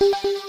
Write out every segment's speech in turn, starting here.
thank you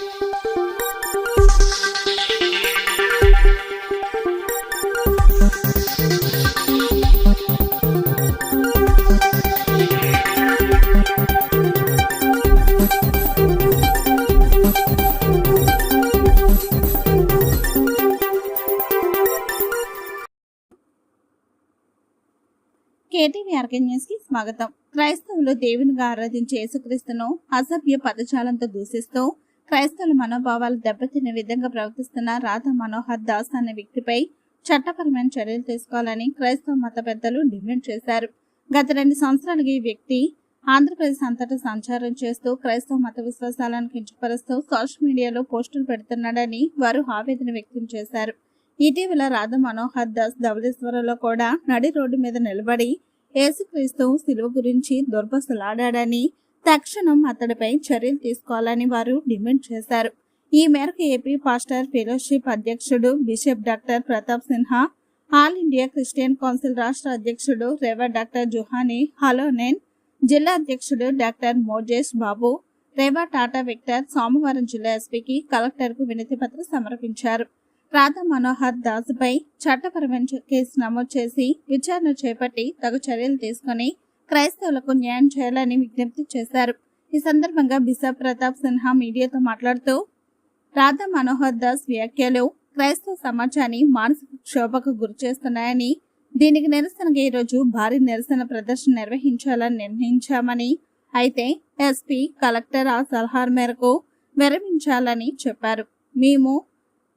KTV RK న్యూస్కి స్వాగతం. క్రైస్తవులు దేవునిగా ఆరాధించే యేసుక్రీస్తును అసభ్య పదజాలంతో దూషిస్తూ క్రైస్తవుల మనోభావాలు దెబ్బతినే విధంగా ప్రవర్తిస్తున్న రాధా మనోహర్ దాస్ అనే వ్యక్తిపై చట్టపరమైన చర్యలు తీసుకోవాలని క్రైస్తవ మత పెద్దలు డిమాండ్ చేశారు. గత రెండు సంవత్సరాలుగా ఈ వ్యక్తి ఆంధ్రప్రదేశ్ అంతటా సంచారం చేస్తూ క్రైస్తవ మత విశ్వాసాలను కించపరుస్తూ సోషల్ మీడియాలో పోస్టులు పెడుతున్నాడని వారు ఆవేదన వ్యక్తం చేశారు. ఇటీవల రాధ మనోహర్ దాస్ ధవళేశ్వరంలో కూడా నడి రోడ్డు మీద నిలబడి యేసుక్రీస్తు శిలువ గురించి దుర్భసలాడాడని తక్షణం అతడిపై చర్యలు తీసుకోవాలని వారు డిమాండ్ చేశారు. ఈ మేరకు ఏపీ పాస్టర్ ఫెలోషిప్ అధ్యక్షుడు bishop doctor Pratap Sinha all India Christian council రాష్ట్ర అధ్యక్షుడు రెవర్ డాక్టర్ జుహానీ హలోనేన్ జిల్లా అధ్యక్షుడు doctor Mojesh Babu rev Tata Victor సోమవారం జిల్లా ఎస్పీకి కలెక్టర్కు వినతి పత్రం సమర్పించారు. రాధా మనోహర్ దాస్పై చట్టపరమైన కేసు నమోదు చేసి విచారణ చేపట్టి తగు చర్యలు తీసుకుని క్రైస్తవులకు న్యాయం చేయాలని విజ్ఞప్తి చేశారు. ఈ సందర్భంగా బిసా ప్రతాప్ సిన్హా మీడియాతో మాట్లాడుతూ రాధా మనోహర్ దాస్ వ్యాఖ్యలు క్రైస్తవ సమాజాన్ని మానసిక క్షోభకు గురి చేస్తున్నాయని దీనికి నిరసనగా ఈరోజు భారీ నిరసన ప్రదర్శన నిర్వహించాలని నిర్ణయించామని అయితే ఎస్పీ కలెక్టర్ ఆ సలహా మేరకు విరమించాలని చెప్పారు. మేము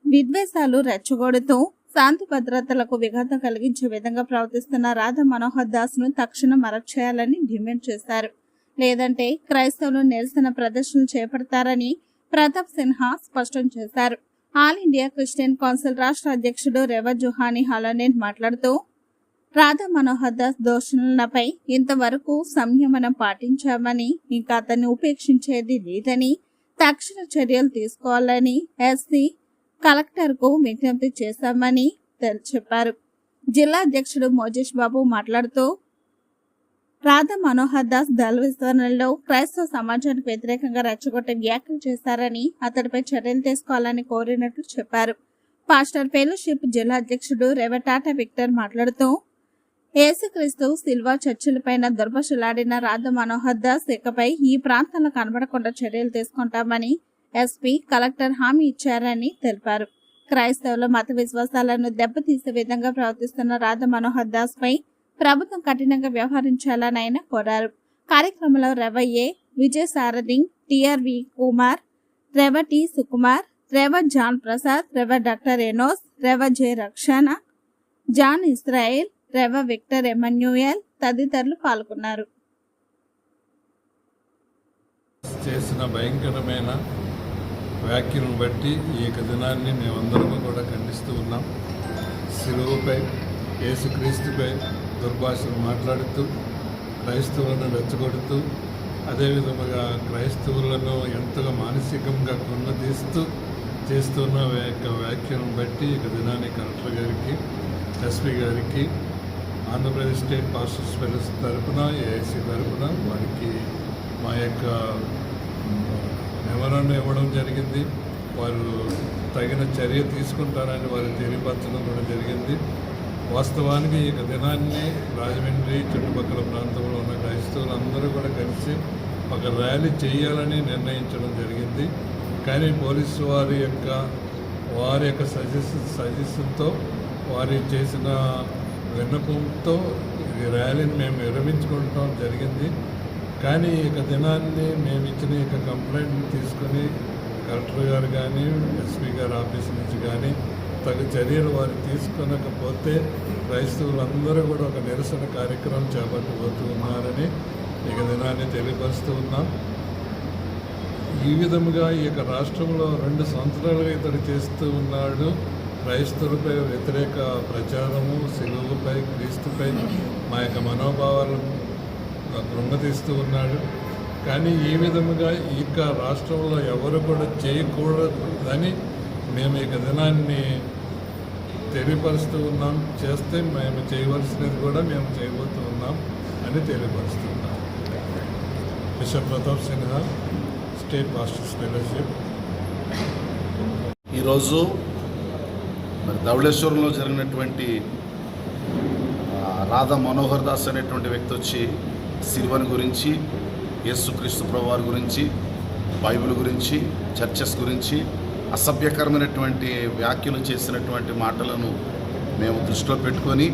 విద్వేషాలు రెచ్చగొడుతూ శాంతి భద్రతలకు విఘాతం కలిగించే విధంగా ప్రవర్తిస్తున్న రాధ మనోహర్ దాస్ను తక్షణం అరెస్ట్ చేయాలని డిమాండ్ చేశారు. లేదంటే క్రైస్తవులు నిరసన ప్రదర్శనలు చేపడతారని ప్రతాప్ సిన్హా స్పష్టం చేశారు. ఆల్ ఇండియా క్రిస్టియన్ కౌన్సిల్ రాష్ట్ర అధ్యక్షుడు రెవ జుహాని హలనేన్ మాట్లాడుతూ రాధా మనోహర్ దాస్ దోషణలపై ఇంతవరకు సంయమనం పాటించామని ఇంకా అతన్ని ఉపేక్షించేది లేదని తక్షణ చర్యలు తీసుకోవాలని ఎస్సీ కలెక్టర్కు విజ్ఞప్తి చేశామని చెప్పారు. జిల్లా అధ్యక్షుడు మోజేష్ బాబు మాట్లాడుతూ రాధా మనోహర్ దాస్ దళ విస్తరణలో క్రైస్తవ సమాజానికి వ్యతిరేకంగా రెచ్చగొట్టే వ్యాఖ్యలు చేశారని అతడిపై చర్యలు తీసుకోవాలని కోరినట్లు చెప్పారు. పాస్టర్ ఫెలోషిప్ జిల్లా అధ్యక్షుడు రెవటాటా విక్టర్ మాట్లాడుతూ ఏసుక్రీస్తు సిల్వా చర్చిలపైన దుర్భషలాడిన రాధ మనోహర్ దాస్ ఇకపై ఈ ప్రాంతంలో కనబడకుండా చర్యలు తీసుకుంటామని ఎస్పీ కలెక్టర్ హామీ ఇచ్చారని తెలిపారు. క్రైస్తవుల మత విశ్వాసాలను దెబ్బతీసే విధంగా ప్రవర్తిస్తున్న రాధ మనోహర్ దాస్ పై ప్రభుత్వం కఠినంగా వ్యవహరించాలని ఆయన కోరారు. కార్యక్రమంలో రెవయ్యే Vijaya Sarathi TRV Kumar rev T Sukumar rev John Prasad rev doctor Enos rev J Rakshana John Israel rev Victor Emmanuel తదితరులు పాల్గొన్నారు. చేసిన భయంకరమైన వ్యాఖ్యను బట్టి ఈ యొక్క దినాన్ని మేమందరము కూడా ఖండిస్తూ ఉన్నాం. శిలువుపై యేసుక్రీస్తుపై దుర్భాషను మాట్లాడుతూ క్రైస్తవులను రెచ్చగొడుతూ అదేవిధముగా క్రైస్తవులను ఎంతగా మానసికంగా కొన్నదీస్తూ చేస్తున్న యొక్క వ్యాఖ్యను బట్టి ఇక దినాన్ని కలెక్టర్ గారికి ఎస్పీ గారికి ఆంధ్రప్రదేశ్ స్టేట్ పాస్టర్స్ ఫెలోస్ తరపున ఏఐసి తరపున వారికి మా యొక్క మెమరాండం ఇవ్వడం జరిగింది వారు తగిన చర్య తీసుకుంటారని వారు తెలియపరచడం కూడా జరిగింది. వాస్తవానికి ఈ దినాన్ని రాజమండ్రి చుట్టుపక్కల ప్రాంతంలో ఉన్న క్రైస్తవులందరూ కూడా కలిసి ఒక ర్యాలీ చేయాలని నిర్ణయించడం జరిగింది. కానీ పోలీసు వారి యొక్క వారి యొక్క సజెషన్ సజెషన్తో వారి చేసిన విన్నపంతో ఈ ర్యాలీని మేము విరమించుకుంటాం జరిగింది. కానీ ఇక దినాన్ని మేము ఇచ్చిన ఇక యొక్క కంప్లైంట్ తీసుకొని కలెక్టర్ గారు కానీ ఎస్పీ గారు ఆఫీస్ నుంచి కానీ తగు చర్యలు వారు తీసుకొనకపోతే క్రైస్తవులందరూ కూడా ఒక నిరసన కార్యక్రమం చేపట్టబోతూ ఉన్నారని ఇక దినాన్ని తెలియపరుస్తూ ఉన్నాం. ఈ విధముగా ఈ యొక్క రాష్ట్రంలో రెండు సంవత్సరాలుగా ఇతడు చేస్తూ ఉన్నాడు. క్రైస్తవులపై వ్యతిరేక ప్రచారము సెలువుపై క్రీస్తుపై మా యొక్క మనోభావాలను కృంగతీస్తూ ఉన్నాడు. కానీ ఈ విధముగా ఇక రాష్ట్రంలో ఎవరు కూడా చేయకూడదని మేము ఈ దినాన్ని తెలియపరుస్తూ ఉన్నాం. చేస్తే మేము చేయవలసినది కూడా మేము చేయబోతూ ఉన్నాం అని తెలియపరుస్తూ ఉన్నాం. Bishop Pratap Sinha state masters fellowship. ఈరోజు మరి ధవళేశ్వరంలో జరిగినటువంటి రాధా మనోహర్ దాస్ అనేటువంటి వ్యక్తి వచ్చి సిల్వన్ గురించి యేసుక్రీస్తు ప్రభువారి గురించి బైబిల్ గురించి చర్చెస్ గురించి అసభ్యకరమైనటువంటి వ్యాఖ్యలు చేసినటువంటి మాటలను మేము దృష్టిలో పెట్టుకొని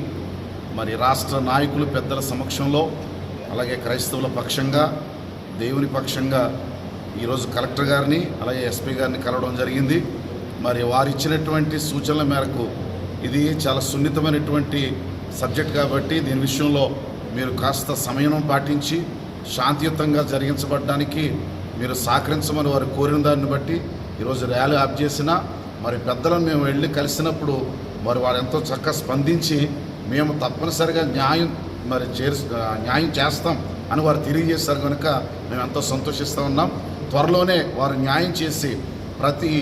మరి రాష్ట్ర నాయకులు పెద్దల సమక్షంలో అలాగే క్రైస్తవుల పక్షంగా దేవుని పక్షంగా ఈరోజు కలెక్టర్ గారిని అలాగే ఎస్పీ గారిని కలవడం జరిగింది. మరి వారు ఇచ్చినటువంటి సూచనల మేరకు ఇది చాలా సున్నితమైనటువంటి సబ్జెక్ట్ కాబట్టి దీని విషయంలో మీరు కాస్త సమయం పాటించి శాంతియుతంగా జరిగించబడడానికి మీరు సహకరించమని వారు కోరిన దాన్ని బట్టి ఈరోజు ర్యాలీ ఆప్ చేసిన మరి పెద్దలను మేము వెళ్ళి కలిసినప్పుడు మరి వారు ఎంతో చక్కగా స్పందించి మేము తప్పనిసరిగా న్యాయం మరి చేరు న్యాయం చేస్తాం అని వారు తెలియజేశారు కనుక మేము ఎంతో సంతోషిస్తూ ఉన్నాం. త్వరలోనే వారు న్యాయం చేసి ప్రతి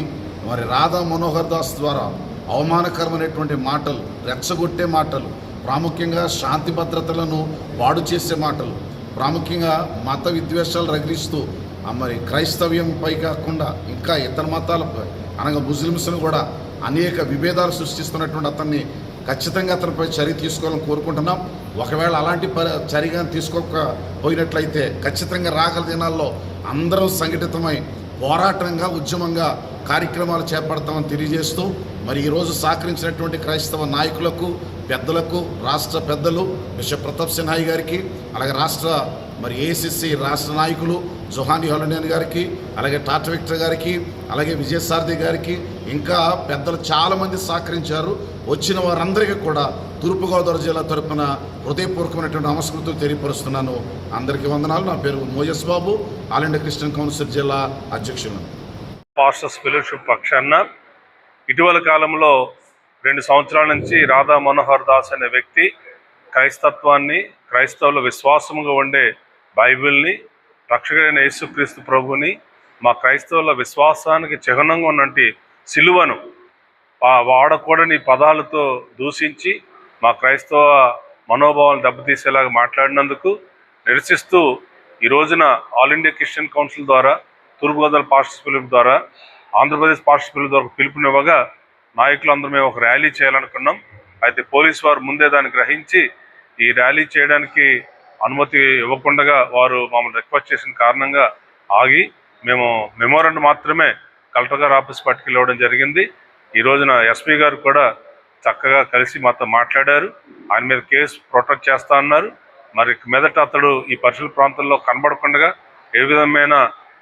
మరి రాధా మనోహర్ దాస్ ద్వారా అవమానకరమైనటువంటి మాటలు రెచ్చగొట్టే మాటలు ప్రాముఖ్యంగా శాంతి భద్రతలను పాడు చేసే మాటలు ప్రాముఖ్యంగా మత విద్వేషాలు రగిలిస్తూ మరి క్రైస్తవ్యంపై కాకుండా ఇంకా ఇతర మతాలపై అనగా ముస్లిమ్స్ను కూడా అనేక విభేదాలు సృష్టిస్తున్నటువంటి అతన్ని ఖచ్చితంగా అతనిపై చర్య తీసుకోవాలని కోరుకుంటున్నాం. ఒకవేళ అలాంటి చర్య తీసుకోకపోయినట్లయితే ఖచ్చితంగా రాగల దినాల్లో అందరం సంఘటితమై పోరాటంగా ఉద్యమంగా కార్యక్రమాలు చేపడతామని తెలియజేస్తూ మరి ఈరోజు సహకరించినటువంటి క్రైస్తవ నాయకులకు పెద్దలకు రాష్ట్ర పెద్దలు బిషప్ ప్రతాప్ సిన్హాయి గారికి అలాగే రాష్ట్ర మరి ఏసీసీ రాష్ట్ర నాయకులు జొహాని హోలనేన్ గారికి అలాగే టాటా విక్టర్ గారికి అలాగే విజయసారథి గారికి ఇంకా పెద్దలు చాలామంది సహకరించారు. వచ్చిన వారందరికీ కూడా తూర్పుగోదావరి జిల్లా తరపున హృదయపూర్వకమైనటువంటి నమస్కృతులు తెలియపరుస్తున్నాను. అందరికీ వందనాలు. నా పేరు Moses Babu. All India Christian council జిల్లా అధ్యక్షులు పాస్టర్స్ ఫెలోషిప్ పక్షాన ఇటీవల కాలంలో రెండు సంవత్సరాల నుంచి రాధా మనోహర్ దాస్ అనే వ్యక్తి క్రైస్తత్వాన్ని క్రైస్తవుల విశ్వాసముగా ఉండే బైబిల్ని రక్షకుడైన యేసుక్రీస్తు ప్రభుని మా క్రైస్తవుల విశ్వాసానికి చిహ్నంగా ఉన్నటువంటి సిలువను ఆ వాడకూడని పదాలతో దూషించి మా క్రైస్తవ మనోభావాలను దెబ్బతీసేలాగా మాట్లాడినందుకు నిరసిస్తూ ఈ రోజున ఆల్ ఇండియా క్రిస్టియన్ కౌన్సిల్ ద్వారా తూర్పుగోదావరి పాస్టర్స్ పిలుపు ద్వారా ఆంధ్రప్రదేశ్ పాస్టర్స్ పిలుపు ద్వారా పిలుపునివ్వగా నాయకులందరూ మేము ఒక ర్యాలీ చేయాలనుకున్నాం. అయితే పోలీస్ వారు ముందే దాన్ని గ్రహించి ఈ ర్యాలీ చేయడానికి అనుమతి ఇవ్వకుండా వారు మమ్మల్ని రిక్వెస్ట్ చేసిన కారణంగా ఆగి మేము మెమోరండం మాత్రమే కలెక్టర్ గారు ఆఫీస్ పట్టుకెళ్ళవడం జరిగింది. ఈ రోజున ఎస్పీ గారు కూడా చక్కగా కలిసి మాతో మాట్లాడారు. ఆయన మీద కేసు ప్రొటెక్ట్ చేస్తా అన్నారు. మరి మెదట అతడు ఈ పరిసర ప్రాంతంలో కనబడకుండా ఏ విధమైన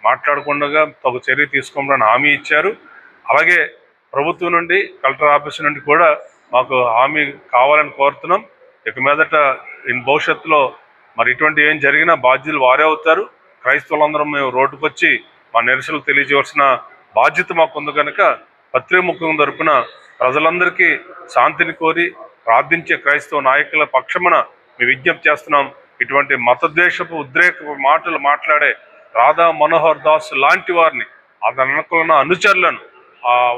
మాట్లాడకుండా తగు చర్య తీసుకోమని హామీ ఇచ్చారు. అలాగే ప్రభుత్వం నుండి కలెక్టర్ ఆఫీస్ నుండి కూడా మాకు హామీ కావాలని కోరుతున్నాం. ఇక మీదట ఇన్ భవిష్యత్తులో మరి ఇటువంటి ఏం జరిగినా బాధ్యులు వారే అవుతారు. క్రైస్తవులందరం మేము రోడ్డుకు వచ్చి మా నిరసనలు తెలియజేయవలసిన బాధ్యత మాకు ఉంది కనుక పత్రికముఖం తరపున ప్రజలందరికీ శాంతిని కోరి ప్రార్థించే క్రైస్తవ నాయకుల పక్షమున మేము విజ్ఞప్తి చేస్తున్నాం. ఇటువంటి మతద్వేషపు ఉద్రేక మాటలు మాట్లాడే రాధా మనోహర్ దాస్ లాంటి వారిని అతని వెనకున్న అనుచరులను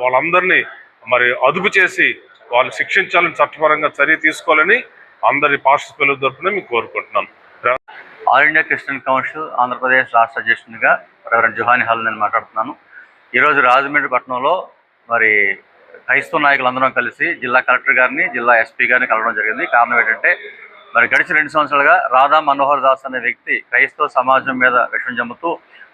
వాళ్ళందరినీ మరి అదుపు చేసి వాళ్ళు శిక్షించాలని చట్టపరంగా చర్య తీసుకోవాలని అందరి పాస్టర్ పిల్లల తరపున మేము కోరుకుంటున్నాం. All India Christian council Andhra Pradesh రాష్ట్ర అధ్యక్షునిగా రెవరెంట్ జుహాని హాల్ నేను మాట్లాడుతున్నాను. ఈరోజు రాజమండ్రి పట్టణంలో మరి క్రైస్తవ నాయకులందరం కలిసి జిల్లా కలెక్టర్ గారిని జిల్లా ఎస్పీ గారిని కలవడం జరిగింది. కారణం ఏంటంటే మరి గడిచిన రెండు సంవత్సరాలుగా రాధా మనోహర్ దాస్ అనే వ్యక్తి క్రైస్తవ సమాజం మీద విషం జమ్ముతూ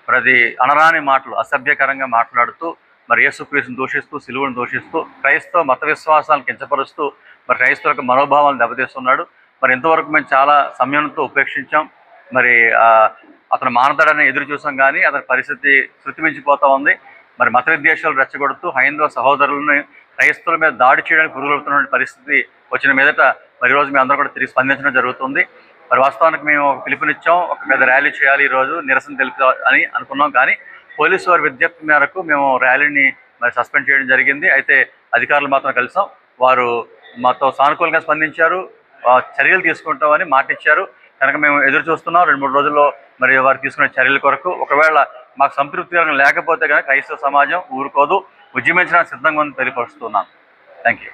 ప్రతి అనరాని మాటలు అసభ్యకరంగా మాట్లాడుతూ మరి యేసుక్రీస్తుని దూషిస్తూ సిలువను దూషిస్తూ క్రైస్తవ మత విశ్వాసాలను కించపరుస్తూ మరి క్రైస్తవులకు మనోభావాలను దెబ్బతీస్తున్నాడు. మరి ఇంతవరకు మేము చాలా సమయంతో ఉపేక్షించాం. మరి అతను మానతాడని ఎదురు చూసాం కానీ అతని పరిస్థితి శృతిమించిపోతా ఉంది. మరి మత విద్వేషాలు రెచ్చగొడుతూ హైందవ సహోదరులను క్రైస్తవుల మీద దాడి చేయడానికి పురుగులుతున్న పరిస్థితి వచ్చిన మీదట మరి రోజు మేము అందరూ కూడా తిరిగి స్పందించడం జరుగుతుంది. మరి వాస్తవానికి మేము ఒక పిలుపునిచ్చాం ఒక పెద్ద ర్యాలీ చేయాలి ఈరోజు నిరసన తెలుపు అని అనుకున్నాం. కానీ పోలీసు వారి విజ్ఞప్తి మేరకు మేము ర్యాలీని మరి సస్పెండ్ చేయడం జరిగింది. అయితే అధికారులు మాత్రం కలిసాం. వారు మాతో సానుకూలంగా స్పందించారు. చర్యలు తీసుకుంటామని మాట ఇచ్చారు. కనుక మేము ఎదురు చూస్తున్నాం. రెండు మూడు రోజుల్లో మరి వారు తీసుకునే చర్యల కొరకు. ఒకవేళ మాకు సంతృప్తికరంగా లేకపోతే కనుక క్రైస్తవ సమాజం ఊరుకోదు. ఉద్యమించడానికి సిద్ధంగా ఉందని తెలియపరుస్తున్నాను. Thank you